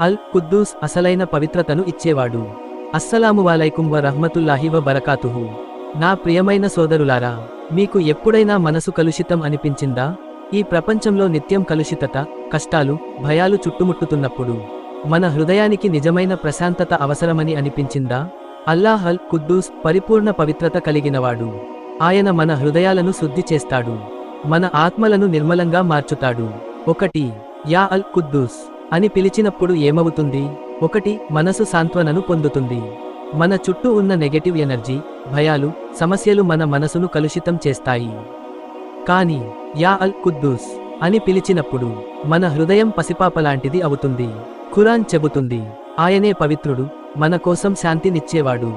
అల్ కుద్దూస్ అసలైన పవిత్రతను ఇచ్చేవాడు. అస్సలాము వాలైకుం వ రహ్మతుల్లాహి వ బరకాతుహు నా ప్రియమైన సోదరులారా మీకు ఎప్పుడైనా మనసు కలుషితం అనిపించిందా? ఈ ప్రపంచంలో నిత్యం కలుషితత కష్టాలు భయాలు చుట్టుముట్టుతున్నప్పుడు మన హృదయానికి నిజమైన ప్రశాంతత అవసరమని అనిపించిందా? అల్లాహ్ అల్ కుద్దూస్ పరిపూర్ణ పవిత్రత కలిగినవాడు. ఆయన మన హృదయాలను శుద్ధి చేస్తాడు. మన ఆత్మలను నిర్మలంగా మార్చుతాడు. ఒకటి యా అల్ కుద్దూస్ అని పిలిచినప్పుడు ఏమవుతుంది? ఒకటి మనసు సాంత్వనను పొందుతుంది. మన చుట్టూ ఉన్న నెగటివ్ ఎనర్జీ భయాలు సమస్యలు మన మనసును కలుషితం చేస్తాయి. కానీ యా అల్ కుద్దూస్ అని పిలిచినప్పుడు మన హృదయం పసిపాపలాంటిది అవుతుంది. ఖురాన్ చెబుతుంది ఆయనే పవిత్రుడు మన కోసం శాంతినిచ్చేవాడు.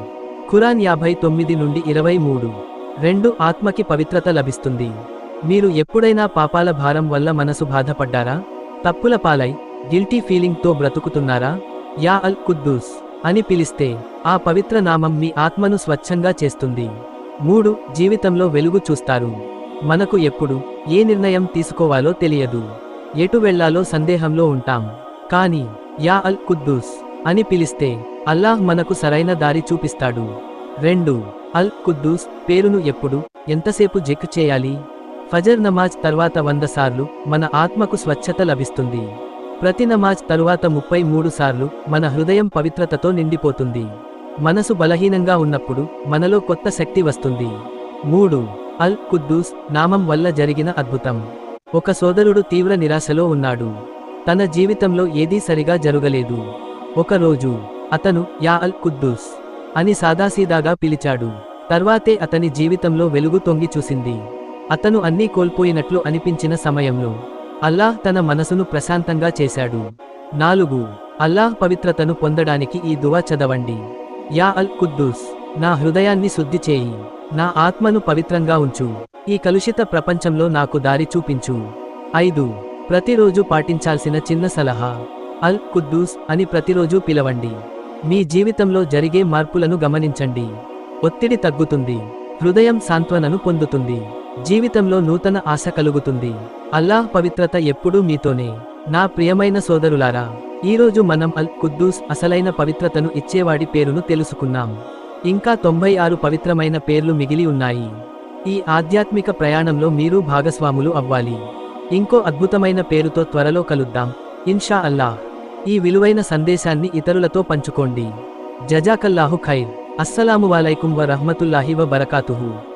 ఖురాన్ యాభై తొమ్మిది నుండి ఇరవై మూడు. రెండు ఆత్మకి పవిత్రత లభిస్తుంది. మీరు ఎప్పుడైనా పాపాల భారం వల్ల మనసు బాధపడ్డారా? తప్పుల పాలై గిల్టీ ఫీలింగ్తో బ్రతుకుతున్నారా? యా అల్ కుద్దూస్ అని పిలిస్తే ఆ పవిత్ర నామం మీ ఆత్మను స్వచ్ఛంగా చేస్తుంది. మూడు జీవితంలో వెలుగు చూస్తారు. మనకు ఎప్పుడు ఏ నిర్ణయం తీసుకోవాలో తెలియదు. ఎటు వెళ్ళాలో సందేహంలో ఉంటాం. కానీ యా అల్ కుద్దూస్ అని పిలిస్తే అల్లాహ్ మనకు సరైన దారి చూపిస్తాడు. రెండు అల్ కుద్దూస్ పేరును ఎప్పుడు ఎంతసేపు జెక్ చేయాలి? ఫజర్ నమాజ్ తర్వాత వంద సార్లు మన ఆత్మకు స్వచ్ఛత లభిస్తుంది. ప్రతి నమాజ్ తరువాత ముప్పై మూడు సార్లు మన హృదయం పవిత్రతతో నిండిపోతుంది. మనసు బలహీనంగా ఉన్నప్పుడు మనలో కొత్త శక్తి వస్తుంది. మూడు. అల్ కుద్దూస్ నామం వల్ల జరిగిన అద్భుతం. ఒక సోదరుడు తీవ్ర నిరాశలో ఉన్నాడు. తన జీవితంలో ఏదీ సరిగా జరగలేదు. ఒకరోజు అతను యా అల్ కుద్దూస్ అని సాదాసీదాగా పిలిచాడు. తర్వాతే అతని జీవితంలో వెలుగు తొంగి చూసింది. అతను అన్నీ కోల్పోయినట్లు అనిపించిన సమయంలో అల్లాహ్ తన మనసును ప్రశాంతంగా చేశాడు. నాలుగు అల్లాహ్ పవిత్రతను పొందడానికి ఈ దువా చదవండి. యా అల్ కుద్దూస్ నా హృదయాన్ని శుద్ధి చేయి. నా ఆత్మను పవిత్రంగా ఉంచు. ఈ కలుషిత ప్రపంచంలో నాకు దారి చూపించు. ఐదు ప్రతిరోజు పాటించాల్సిన చిన్న సలహా. అల్ కుద్దూస్ అని ప్రతిరోజు పిలవండి. మీ జీవితంలో జరిగే మార్పులను గమనించండి. ఒత్తిడి తగ్గుతుంది. హృదయం సాంత్వనను పొందుతుంది. జీవితంలో నూతన ఆశ కలుగుతుంది. అల్లాహ్ పవిత్రత ఎప్పుడూ మీతోనే. నా ప్రియమైన సోదరులారా ఈరోజు మనం అల్ కుద్దూస్ అసలైన పవిత్రతను ఇచ్చేవాడి పేరును తెలుసుకున్నాం. ఇంకా తొంభై ఆరు పవిత్రమైన పేర్లు మిగిలి ఉన్నాయి. ఈ ఆధ్యాత్మిక ప్రయాణంలో మీరు భాగస్వాములు అవ్వాలి. ఇంకో అద్భుతమైన పేరుతో త్వరలో కలుద్దాం. ఇన్షా అల్లాహ్. ఈ విలువైన సందేశాన్ని ఇతరులతో పంచుకోండి. జజాకల్లాహు ఖైర్. అస్సలాము వాలైకుం వ రహ్మతుల్లాహి వ బరకాతుహు